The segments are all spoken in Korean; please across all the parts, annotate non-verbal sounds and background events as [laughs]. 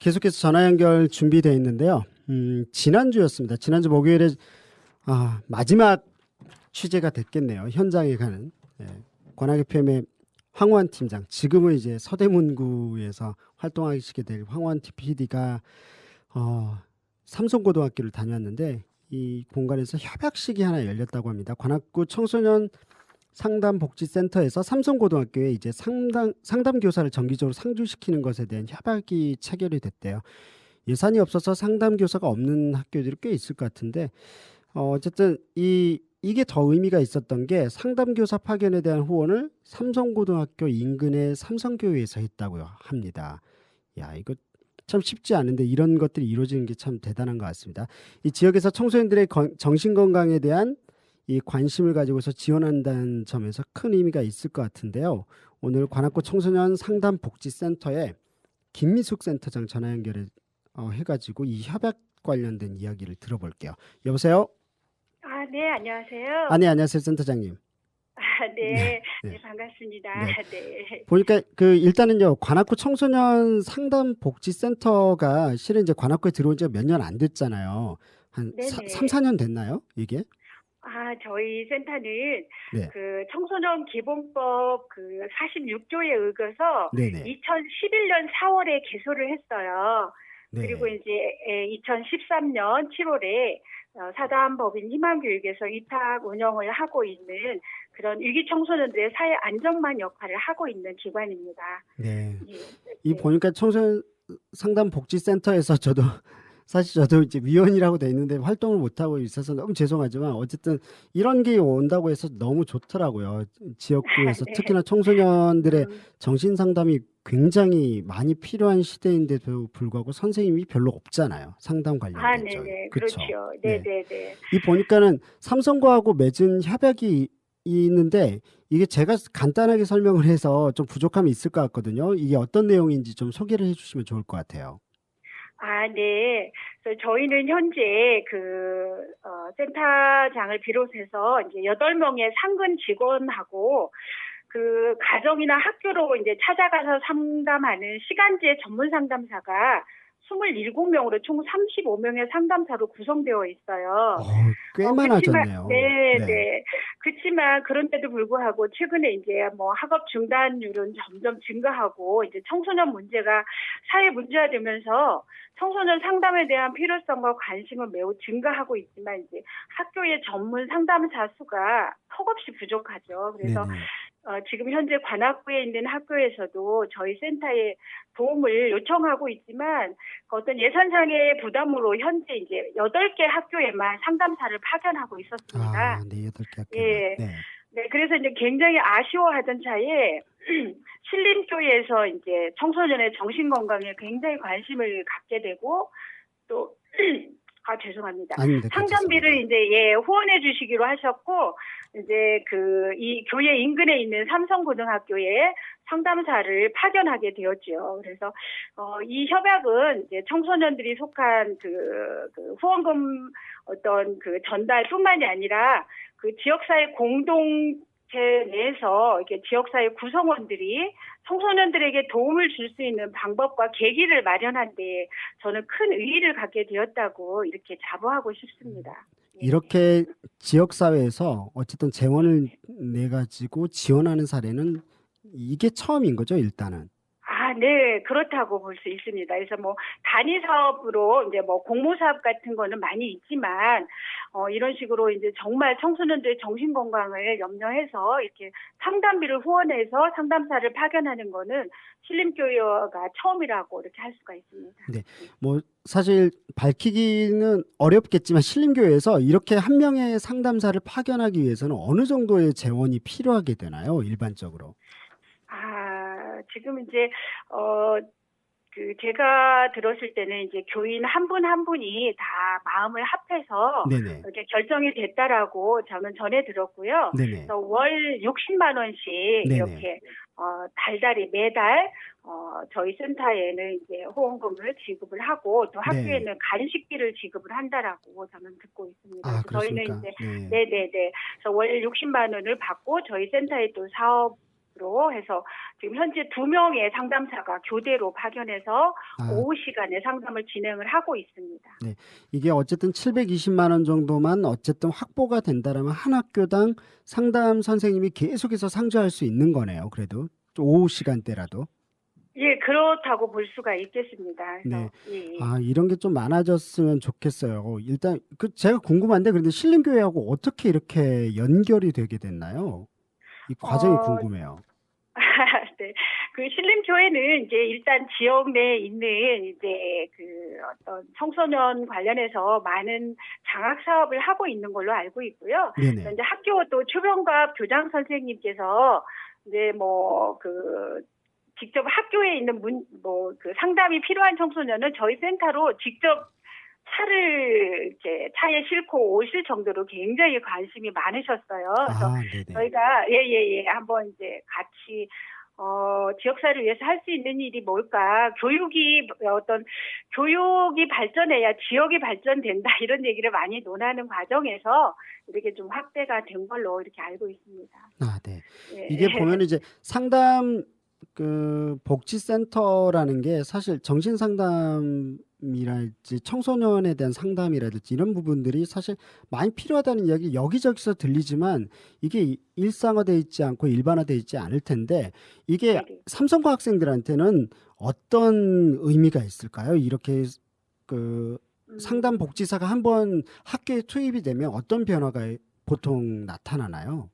계속해서 전화 연결 준비되어 있는데요. 음, 지난주였습니다. 지난주 목요일에 아, 마지막 취재가 됐겠네요. 현장에 가는 예, 관악 FM의 황원 팀장, 지금은 이제 서대문구에서 활동하시게 될 황원 PD가 어, 삼성고등학교를 다녔는데 이 공간에서 협약식이 하나 열렸다고 합니다. 관악구 청소년 상담복지센터에서 삼성고등학교에 이제 상담 상담 교사를 정기적으로 상주시키는 것에 대한 협약이 체결이 됐대요. 예산이 없어서 상담 교사가 없는 학교들이 꽤 있을 것 같은데 어, 어쨌든 이 이게 더 의미가 있었던 게 상담 교사 파견에 대한 후원을 삼성고등학교 인근의 삼성교회에서 했다고요 합니다. 야 이거 참 쉽지 않은데 이런 것들이 이루어지는 게 참 대단한 것 같습니다. 이 지역에서 청소년들의 건- 정신 건강에 대한 이 관심을 가지고서 지원한다는 점에서 큰 의미가 있을 것 같은데요. 오늘 관악구 청소년 상담 복지센터에 김미숙 센터장 전화 연결해 어, 해가지고 이 협약 관련된 이야기를 들어볼게요. 여보세요. 아, 네, 안녕하세요. 아, 네, 안녕하세요, 센터장님. 아, 네, 네, 네, 네. 반갑습니다. 네. 네. 보니까 그 일단은요 관악구 청소년 상담 복지센터가 실은 이제 관악구에 들어온 지가 몇 년 안 됐잖아요. 한 네네. 사, 3, 4년 됐나요? 이게? 아, 저희 센터는 네. 그 청소년 기본법 그 46조에 의거서 네네. 2011년 4월에 개소를 했어요. 네. 그리고 이제 2013년 7월에 어, 사단법인 희망교육에서 위탁 운영을 하고 있는 그런 위기 청소년들의 사회 안정망 역할을 하고 있는 기관입니다. 네. 예. 이 네. 보니까 청소년 상담 복지센터에서 저도 사실 저도 이제 위원이라고 돼 있는데 활동을 못 하고 있어서 너무 죄송하지만 어쨌든 이런 게 온다고 해서 너무 좋더라고요. 지역구에서 네. 특히나 청소년들의 음, 정신 상담이 굉장히 많이 필요한 시대인데도 불구하고 선생님이 별로 없잖아요. 상담 관련된 아, 저 네네. 그쵸? 그렇죠. 네. 네네 네. 이 보니까는 삼성과하고 맺은 협약이 있는데 이게 제가 간단하게 설명을 해서 좀 부족함이 있을 것 같거든요. 이게 어떤 내용인지 좀 소개를 해주시면 좋을 것 같아요. 아, 네. 저희는 현재 그, 어, 센터장을 비롯해서 이제 8명의 상근 직원하고 그 가정이나 학교로 이제 찾아가서 상담하는 시간제 전문 상담사가 27명으로 총 35명의 상담사로 구성되어 있어요. 어, 꽤 어, 많아졌네요. 그치만, 네, 네. 그렇지만 그런데도 불구하고 최근에 이제 뭐 학업 중단율은 점점 증가하고 이제 청소년 문제가 사회 문제가 되면서 청소년 상담에 대한 필요성과 관심은 매우 증가하고 있지만 이제 학교의 전문 상담사 수가 턱없이 부족하죠. 그래서 네네. 어, 지금 현재 관악구에 있는 학교에서도 저희 센터에 도움을 요청하고 있지만 그 어떤 예산상의 부담으로 현재 이제 8개 학교에만 상담사를 파견하고 있었습니다. 아, 네, 여덟 개 학교. 예. 네. 네, 그래서 이제 굉장히 아쉬워하던 차에 [clears throat] 신림교회에서 이제 청소년의 정신 건강에 굉장히 관심을 갖게 되고 또 [clears throat] 아, 죄송합니다. 아닙니다. 상담비를 이제 예 후원해 주시기로 하셨고 이제 그 이 교회 인근에 있는 삼성고등학교에 상담사를 파견하게 되었죠. 그래서 어, 이 협약은 이제 청소년들이 속한 그, 그 후원금 어떤 그 전달뿐만이 아니라 그 지역사회 공동 체 내에서 이렇게 지역사회 구성원들이 청소년들에게 도움을 줄 수 있는 방법과 계기를 마련한 데 저는 큰 의의를 갖게 되었다고 이렇게 자부하고 싶습니다. 예. 이렇게 지역 사회에서 어쨌든 재원을 내 가지고 지원하는 사례는 이게 처음인 거죠, 일단은. 아, 네, 그렇다고 볼 수 있습니다. 그래서 뭐 단위 사업으로 이제 뭐 공모 사업 같은 거는 많이 있지만 어 이런 식으로 이제 정말 청소년들의 정신 건강을 염려해서 이렇게 상담비를 후원해서 상담사를 파견하는 거는 신림교회가 처음이라고 이렇게 할 수가 있습니다. 뭐 사실 밝히기는 어렵겠지만 신림교회에서 이렇게 한 명의 상담사를 파견하기 위해서는 어느 정도의 재원이 필요하게 되나요, 일반적으로? 아, 지금 이제, 어, 그, 제가 들었을 때는 이제 교인 한 분 한 분이 다 마음을 합해서 네네. 이렇게 결정이 됐다라고 저는 전해 들었고요. 네네. 그래서 월 60만 원씩 네네. 이렇게 어 달달이 매달 어 저희 센터에는 이제 후원금을 지급을 하고 또 네. 학교에는 간식비를 지급을 한다라고 저는 듣고 있습니다. 아, 저희는? 이제 네. 네네네. 그래서 월 60만 원을 받고 저희 센터에 또 방식으 로 해서 지금 현재 두 명의 상담사가 교대로 파견해서 아, 오후 시간에 상담을 진행을 하고 있습니다. 이게 어쨌든 720만 원 정도만 어쨌든 확보가 된다라면 한 학교당 상담 선생님이 계속해서 상주할 수 있는 거네요. 그래도 좀 오후 시간대라도. 예, 그렇다고 볼 수가 있겠습니다. 네. 예, 예. 아, 이런 게 좀 많아졌으면 좋겠어요. 일단 그 제가 궁금한데 그런데 신림교회하고 어떻게 이렇게 연결이 되게 됐나요? 이 과정이 어, 궁금해요. [laughs] 네. 그 신림교회는 이제 일단 지역 내에 있는 이제 그 어떤 청소년 관련해서 많은 장학 사업을 하고 있는 걸로 알고 있고요. 네네. 이제 학교 또 초병과 교장 선생님께서 이제 뭐그 직접 학교에 있는 문 뭐 그 상담이 필요한 청소년은 저희 센터로 직접 차를 이제 차에 싣고 오실 정도로 굉장히 관심이 많으셨어요. 그래서 아. 저희가 예예 예 한번 이제 같이 어 지역사회를 위해서 할 수 있는 일이 뭘까 교육이 어떤 교육이 발전해야 지역이 발전된다 [laughs] 이런 얘기를 많이 논하는 과정에서 이렇게 좀 확대가 된 걸로 이렇게 알고 있습니다. 아, 네. 예. 이게 보면 이제 상담 그 복지센터라는 게 사실 정신 상담이랄지 청소년에 대한 상담이라든지 이런 부분들이 사실 많이 필요하다는 이야기 여기저기서 들리지만 이게 이- 일상화돼 있지 않고 일반화돼 있지 않을 텐데 이게 네네. 삼성과 학생들한테는 어떤 의미가 있을까요? 이렇게 그 음. 상담 복지사가 한번 학교에 투입이 되면 어떤 변화가 보통 나타나나요?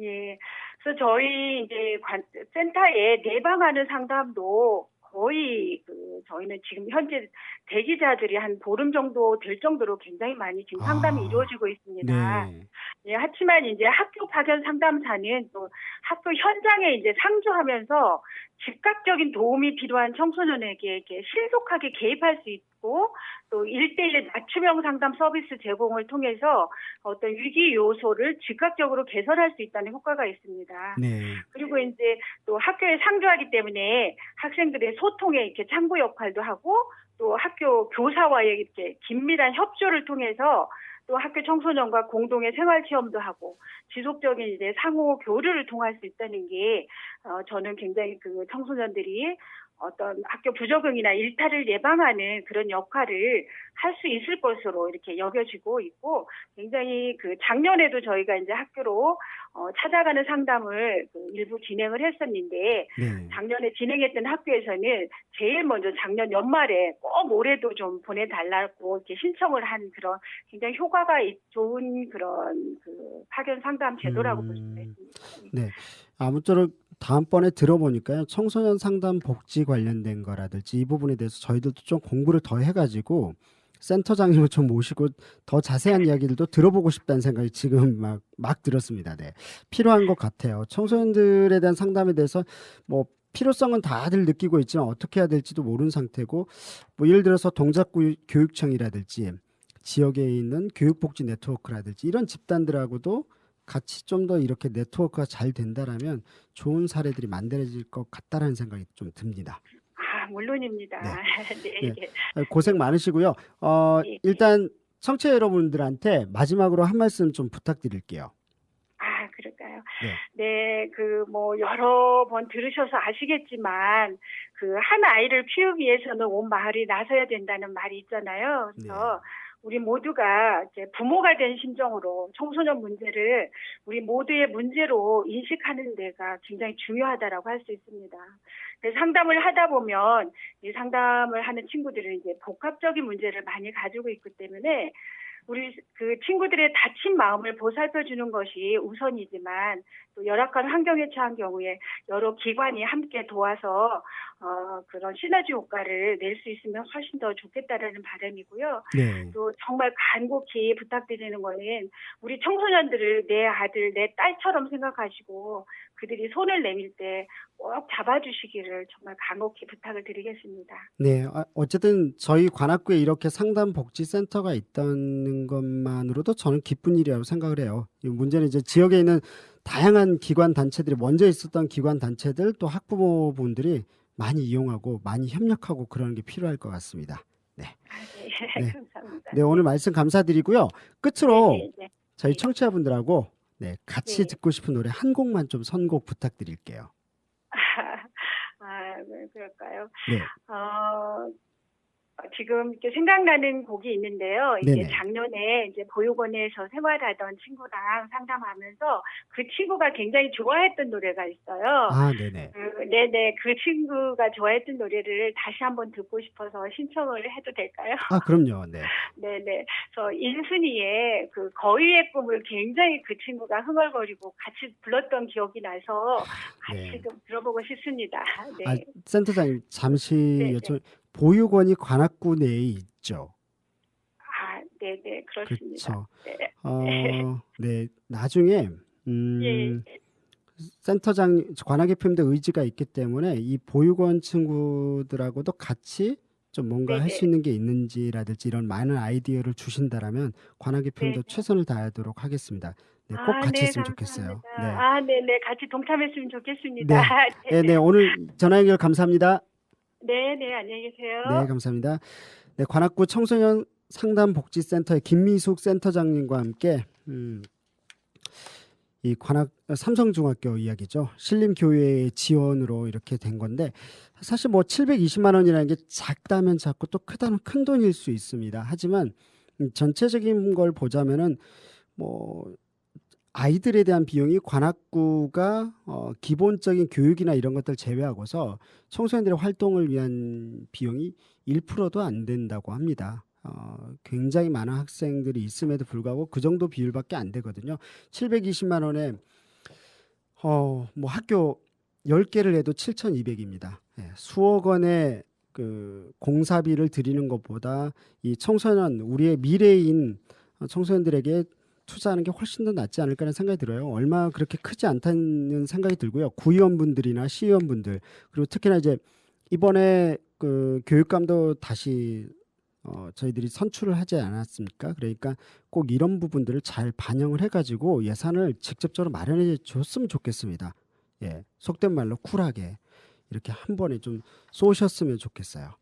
예. 그래서 저희 이제 관, 센터에 내방하는 상담도 거의 그 저희는 지금 현재 대기자들이 한 보름 정도 될 정도로 굉장히 많이 지금 상담이 아, 이루어지고 있습니다. 네. 예, 하지만 이제 학교 파견 상담사는 또 학교 현장에 이제 상주하면서 즉각적인 도움이 필요한 청소년에게 이렇게 신속하게 개입할 수 있 고또 1대1 맞춤형 상담 서비스 제공을 통해서 어떤 위기 요소를 즉각적으로 개선할 수 있다는 효과가 있습니다. 네. 그리고 이제 또 학교에 상주하기 때문에 학생들의 소통에 이렇게 창구 역할도 하고 또 학교 교사와의 이렇게 긴밀한 협조를 통해서 또 학교 청소년과 공동의 생활 체험도 하고 지속적인 이제 상호 교류를 통할 수 있다는 게 어, 저는 굉장히 그 청소년들이 어떤 학교 부적응이나 일탈을 예방하는 그런 역할을 할 수 있을 것으로 이렇게 여겨지고 있고 굉장히 그 작년에도 저희가 이제 학교로 어, 찾아가는 상담을 그 일부 진행을 했었는데 네. 작년에 진행했던 학교에서는 제일 먼저 작년 연말에 꼭 올해도 좀 보내달라고 이렇게 신청을 한 그런 굉장히 효과가 있- 좋은 그런 그 파견 상담 제도라고 볼 음, 있습니다. 네. 아무쪼록 다음번에 들어보니까요. 청소년 상담 복지 관련된 거라든지 이 부분에 대해서 저희들도 좀 공부를 더 해가지고 센터장님을 좀 모시고 더 자세한 이야기들도 들어보고 싶다는 생각이 지금 막, 막 들었습니다. 네. 필요한 것 같아요. 청소년들에 대한 상담에 대해서 뭐 필요성은 다들 느끼고 있지만 어떻게 해야 될지도 모르는 상태고 뭐 예를 들어서 동작구 교육청이라든지 지역에 있는 교육복지 네트워크라든지 이런 집단들하고도 같이 좀 더 이렇게 네트워크가 잘 된다라면 좋은 사례들이 만들어질 것 같다라는 생각이 좀 듭니다. 아 물론입니다. 네. [laughs] 네. 네. 아, 고생 많으시고요. 어, 네, 네. 일단 청취자 여러분들한테 마지막으로 한 말씀 좀 부탁드릴게요. 아, 그럴까요? 네. 네, 그, 뭐, 여러 번 들으셔서 아시겠지만, 그, 한 아이를 키우기 위해서는 온 마을이 나서야 된다는 말이 있잖아요. 그래서, 우리 모두가 이제 부모가 된 심정으로 청소년 문제를 우리 모두의 문제로 인식하는 데가 굉장히 중요하다라고 할 수 있습니다. 상담을 하다 보면 이 상담을 하는 친구들은 이제 복합적인 문제를 많이 가지고 있기 때문에 우리 그 친구들의 다친 마음을 보살펴 주는 것이 우선이지만 또 열악한 환경에 처한 경우에 여러 기관이 함께 도와서 어 그런 시너지 효과를 낼 수 있으면 훨씬 더 좋겠다라는 바람이고요. 네. 또 정말 간곡히 부탁드리는 거는 우리 청소년들을 내 아들, 내 딸처럼 생각하시고 그들이 손을 내밀 때 꼭 잡아주시기를 정말 간곡히 부탁을 드리겠습니다. 네. 아, 어쨌든 저희 관악구에 이렇게 상담 복지 센터가 있다는 것만으로도 저는 기쁜 일이라고 생각을 해요. 이 문제는 이제 지역에 있는 다양한 기관 단체들이 먼저 있었던 기관 단체들 또 학부모분들이 많이 이용하고 많이 협력하고 그러는 게 필요할 것 같습니다. 아, 네. 네. [laughs] 감사합니다. 네, 오늘 말씀 감사드리고요. 끝으로 네, 네. 저희 네. 청취자분들하고 네, 같이 네. 듣고 싶은 노래 한 곡만 좀 선곡 부탁드릴게요. [laughs] 아, 아, 그럴까요? 네. 어, 지금 이렇게 생각나는 곡이 있는데요. 이게 네네. 작년에 이제 보육원에서 생활하던 친구랑 상담하면서 그 친구가 굉장히 좋아했던 노래가 있어요. 아, 네네. 그, 네네, 그 친구가 좋아했던 노래를 다시 한번 듣고 싶어서 신청을 해도 될까요? 아, 그럼요. [laughs] 네. 네네. 그래서 인순이의 그 거위의 꿈을 굉장히 그 친구가 흥얼거리고 같이 불렀던 기억이 나서 같이 네. 좀 들어보고 싶습니다. 네. 아, 센터장님 잠시 네, 여쭤 보육원이 관악구 내에 있죠. 아, 네네, 그렇습니다. 그렇죠. 네. 어, [laughs] 네. 나중에 음, 예, 센터장 관악의 표현대 의지가 있기 때문에 이 보육원 친구들하고도 같이 좀 뭔가 할 네네. 수 있는 게 있는지라든지 이런 많은 아이디어를 주신다라면 표현도 네네. 최선을 다하도록 하겠습니다. 네, 꼭 아, 같이 네, 했으면 좋겠어요. 감사합니다. 네. 아, 네네, 같이 동참했으면 좋겠습니다. 네, [laughs] 네, 오늘 전화 연결 감사합니다. 네, 네, 안녕히 계세요. 네, 감사합니다. 네, 관악구 청소년 상담복지센터의 김미숙 센터장님과 함께 음, 이 관악 삼성중학교 이야기죠. 신림교회의 지원으로 이렇게 된 건데 사실 뭐 720만 원이라는 게 작다면 작고 또 크다면 큰 돈일 수 있습니다. 하지만 음, 전체적인 걸 보자면은 뭐 아이들에 대한 비용이 관악구가 어, 기본적인 교육이나 이런 것들 제외하고서 청소년들의 활동을 위한 비용이 1%도 안 된다고 합니다. 어, 굉장히 많은 학생들이 있음에도 불구하고 그 정도 비율밖에 안 되거든요. 720만 원에 어, 뭐 학교 10개를 해도 7,200입니다. 예, 수억 원의 그 공사비를 드리는 것보다 이 청소년 우리의 미래인 어, 청소년들에게 투자하는 게 훨씬 더 낫지 않을까라는 생각이 들어요. 얼마 그렇게 크지 않다는 생각이 들고요. 구의원분들이나 시의원분들 그리고 특히나 이제 이번에 그 교육감도 다시 어, 저희들이 선출을 하지 않았습니까? 그러니까 꼭 이런 부분들을 잘 반영을 해가지고 예산을 직접적으로 마련해 줬으면 좋겠습니다. 예, 속된 말로 쿨하게 이렇게 한 번에 좀 쏘셨으면 좋겠어요.